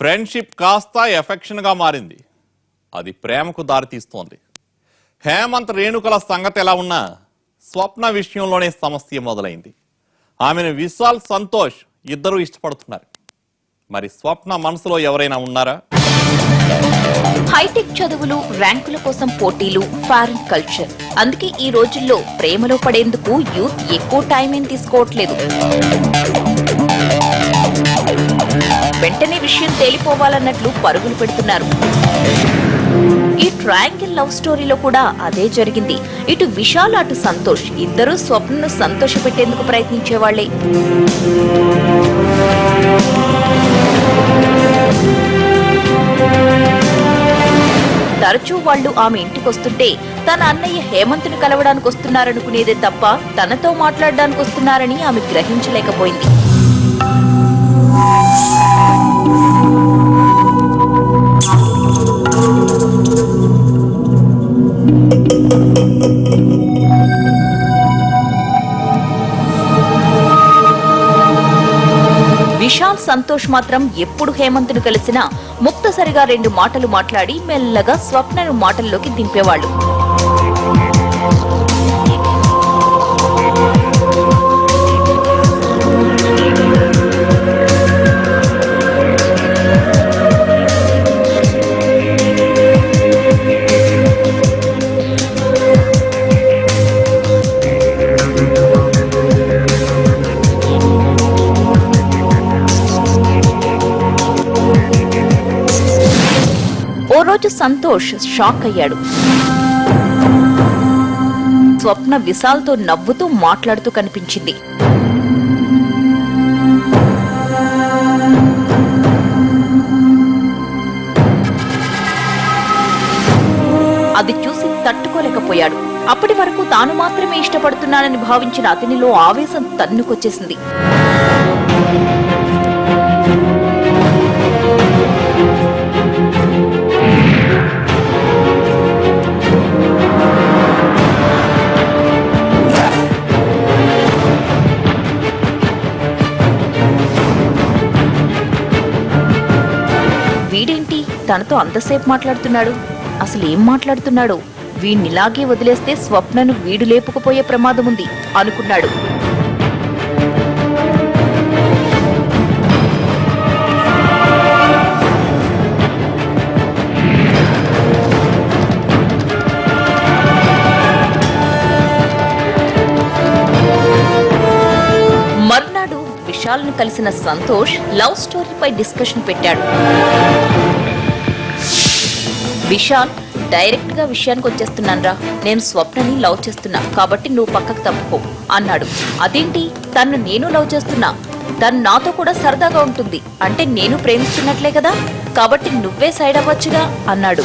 Friendship కాస్త ఎఫెక్షన్గా మారింది. అది ప్రేమకు దారితీస్తోంది. హేమంత్ రేణుకల సంగతి ఎలా ఉన్నా స్వప్న విషయంలోనే సమస్య మొదలైంది. ఆమెను విశాల్ సంతోష్ ఇద్దరూ ఇష్టపడుతున్నారు. మరి స్వప్న మనసులో ఎవరైనా ఉన్నారా? హైటెక్ చదువులు ర్యాంకుల కోసం పోటీలు ఫారెన్ కల్చర్. అందుకే ఈ రోజుల్లో ప్రేమలో పడేందుకు యూత్ ఎక్కువ టైం ఏం తీసుకోవట్లేదు. విషయం తేలిపోవాలన్నట్లు పరుగులు పెడుతున్నారు. ఈ ట్రయాంగిల్ లవ్ స్టోరీలో కూడా అదే జరిగింది. ఇటు విశాల్ అటు సంతోష్. ఇద్దరూ స్వప్నను సంతోషపెట్టేందుకు ప్రయత్నించేవాళ్ళే. తరచూ వాళ్ళు ఆమె ఇంటికొస్తుంటే తన అన్నయ్య హేమంత్ను కలవడానికి వస్తున్నారనుకునేదే తప్ప తనతో మాట్లాడడానికి వస్తున్నారని ఆమె గ్రహించలేకపోయింది. విశాల్ సంతోష్ మాత్రం ఎప్పుడు హేమంత్ను కలిసినా ముక్తసరిగా రెండు మాటలు మాట్లాడి మెల్లగా స్వప్నను మాటల్లోకి దింపేవాళ్ళు. సంతోష్ షాక్ అయ్యాడు. స్వప్న విశాల్తో నవ్వుతూ మాట్లాడుతూ కనిపించింది. అది చూసి తట్టుకోలేకపోయాడు. అప్పటి వరకు తాను మాత్రమే ఇష్టపడుతున్నానని భావించిన అతనిలో ఆవేశం తన్నుకొచ్చేసింది. తనతో అంతసేపు మాట్లాడుతున్నాడు. అసలు ఏం మాట్లాడుతున్నాడు? వీణ్ణిలాగే వదిలేస్తే స్వప్నను వీడు లేపుకుపోయే ప్రమాదం ఉంది అనుకున్నాడు. మర్నాడు విశాల్ను కలిసిన సంతోష్ లవ్ స్టోరీపై డిస్కషన్ పెట్టాడు. విశాల్ డైరెక్ట్గా విషయానికి వచ్చేస్తున్నాన్రా నేను స్వప్నని లవ్ చేస్తున్నా. కాబట్టి నువ్వు పక్కకు తప్పుకో అన్నాడు. అదేంటి? తను నేను లవ్ చేస్తున్నా. తను నాతో కూడా సరదాగా ఉంటుంది. అంటే నేను ప్రేమిస్తున్నట్లే కదా? కాబట్టి నువ్వే సైడ్ అవ్వచ్చుగా అన్నాడు.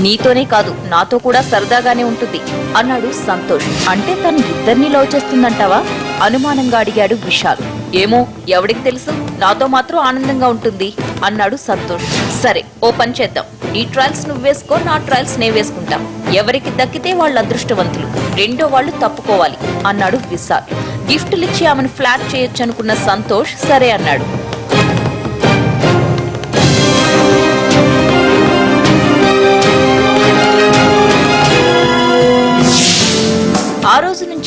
నీతోనే కాదు నాతో కూడా సరదాగానే ఉంటుంది అన్నాడు సంతోష్. అంటే తను ఇద్దరిని లవ్ చేస్తుందంటావా? అనుమానంగా అడిగాడు విశాల్. ఏమో ఎవడికి తెలుసు? నాతో మాత్రం ఆనందంగా ఉంటుంది అన్నాడు సంతోష్. సరే ఓ పని చేద్దాం. నీ ట్రయల్స్ నువ్వు వేసుకో నా ట్రయల్స్ నే వేసుకుంటాం. ఎవరికి దక్కితే వాళ్ళు అదృష్టవంతులు. రెండో వాళ్ళు తప్పుకోవాలి అన్నాడు విశాల్. గిఫ్ట్లు ఇచ్చి ఆమెను ఫ్లాట్ చేయొచ్చు అనుకున్న సంతోష్ సరే అన్నాడు.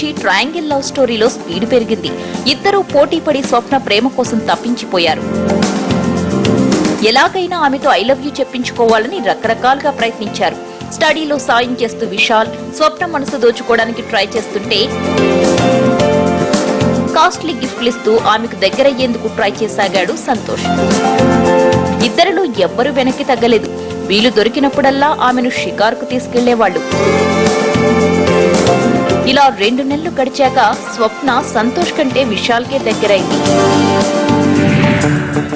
నుంచి ట్రయాంగిల్ లవ్ స్టోరీలో స్పీడ్ పెరిగింది. ఇద్దరూ పోటీ పడి స్వప్న ప్రేమ కోసం తప్పించిపోయారు. ఎలాగైనా ఆమెతో ఐ లవ్ యూ చెప్పించుకోవాలని రకరకాలుగా ప్రయత్నించారు. స్టడీలో సాయం చేస్తూ విశాల్ స్వప్న మనసు దోచుకోవడానికి ట్రై చేస్తుంటే కాస్ట్లీ గిఫ్ట్లు ఇస్తూ ఆమెకు దగ్గరయ్యేందుకు ట్రై చేసాగాడు సంతోష్. ఇద్దరిలో ఎవ్వరూ వెనక్కి తగ్గలేదు. వీలు దొరికినప్పుడల్లా ఆమెను షికారుకు తీసుకెళ్ళేవాళ్ళు ఇలా రెండు నెలలు గడిచాక స్వప్న సంతోష్ కంటే విశాల్కే దగ్గరైంది.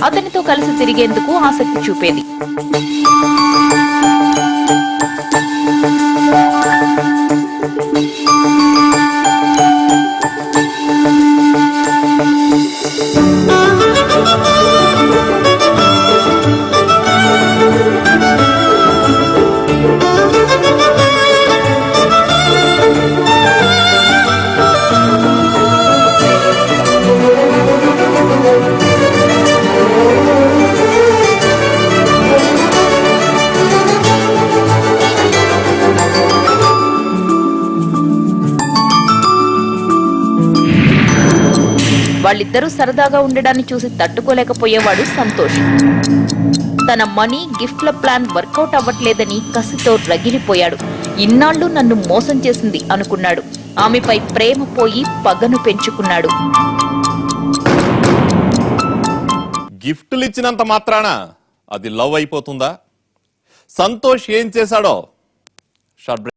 అతనితో కలిసి తిరిగేందుకు ఆసక్తి చూపేది. వాళ్ళిద్దరూ సరదాగా ఉండడాన్ని చూసి తట్టుకోలేకపోయేవాడు సంతోష్. తన మనీ గిఫ్ట్ల ప్లాన్ వర్కౌట్ అవ్వట్లేదని కసితో రగిలిపోయాడు. ఇన్నాళ్ళు నన్ను మోసం చేసింది అనుకున్నాడు. ఆమెపై ప్రేమ పోయి పగను పెంచుకున్నాడు. గిఫ్ట్లు ఇచ్చినంత మాత్రాన అది లవ్ అయిపోతుందా? సంతోష్ ఏం చేశాడో? షార్ట్